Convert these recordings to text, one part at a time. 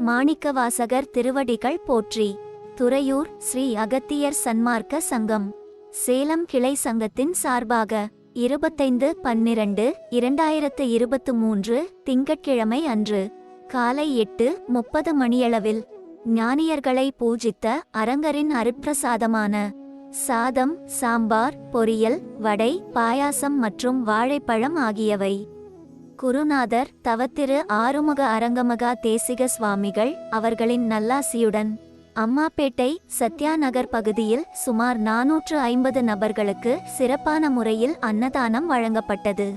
மாணிக்கவாசகர் திருவடிகள் போற்றி. துறையூர் ஸ்ரீ அகத்தியர் சன்மார்க்க சங்கம். சேலம் கிளை சங்கத்தின் சார்பாக இருபத்தைந்து பன்னிரண்டு இரண்டாயிரத்து இருபத்து மூன்று திங்கட்கிழமை அன்று காலை எட்டு முப்பது மணியளவில் ஞானியர்களை பூஜித்த அரங்கரின் அருட்பிரசாதமான சாதம் சாம்பார் பொரியல் வடை பாயாசம் மற்றும் வாழைப்பழம் ஆகியவை குருநாதர் தவத்திரு ஆறுமுக அரங்கமகா தேசிக சுவாமிகள் அவர்களின் நல்லாசியுடன் அம்மாப்பேட்டை சத்யாநகர் பகுதியில் சுமார் நாநூற்று ஐம்பது நபர்களுக்கு சிறப்பான முறையில் அன்னதானம் வழங்கப்பட்டது.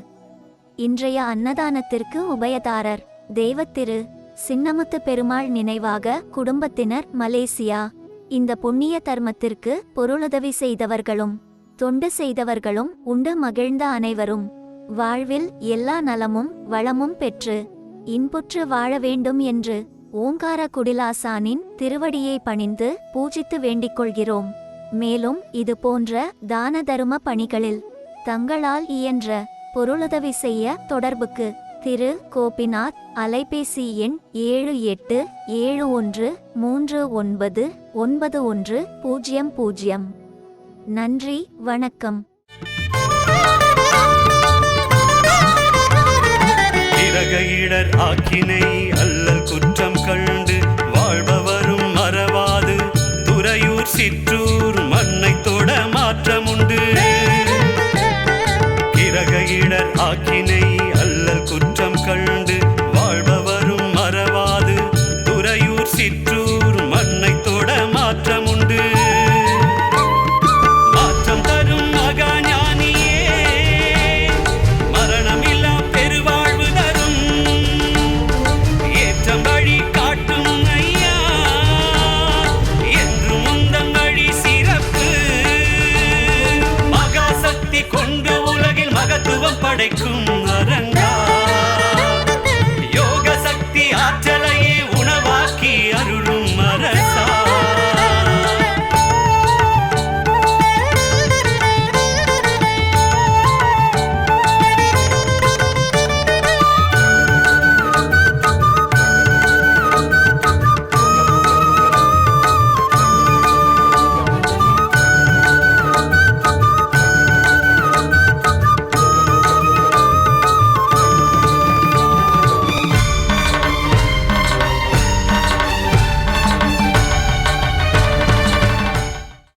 இன்றைய அன்னதானத்திற்கு உபயதாரர் தேவத்திரு சின்னமுத்து பெருமாள் நினைவாக குடும்பத்தினர் மலேசியா. இந்த புண்ணிய தர்மத்திற்கு பொருளுதவி செய்தவர்களும் தொண்டு செய்தவர்களும் உண்டு மகிழ்ந்த அனைவரும். வாழ்வில் எல்லா நலமும் வளமும் பெற்று இன்புற்று வாழ வேண்டும் என்று ஓங்கார குடிலாசானின் திருவடியை பணிந்து பூஜித்து வேண்டிக் கொள்கிறோம். மேலும் இது போன்ற தான தரும பணிகளில் தங்களால் இயன்ற பொருளுதவி செய்ய தொடர்புக்கு திரு. கோபிநாத் அலைபேசி எண் ஏழு எட்டு ஏழு ஒன்று மூன்று ஒன்பது ஒன்பது ஒன்று பூஜ்ஜியம் பூஜ்ஜியம் நன்றி வணக்கம். படைக்கும்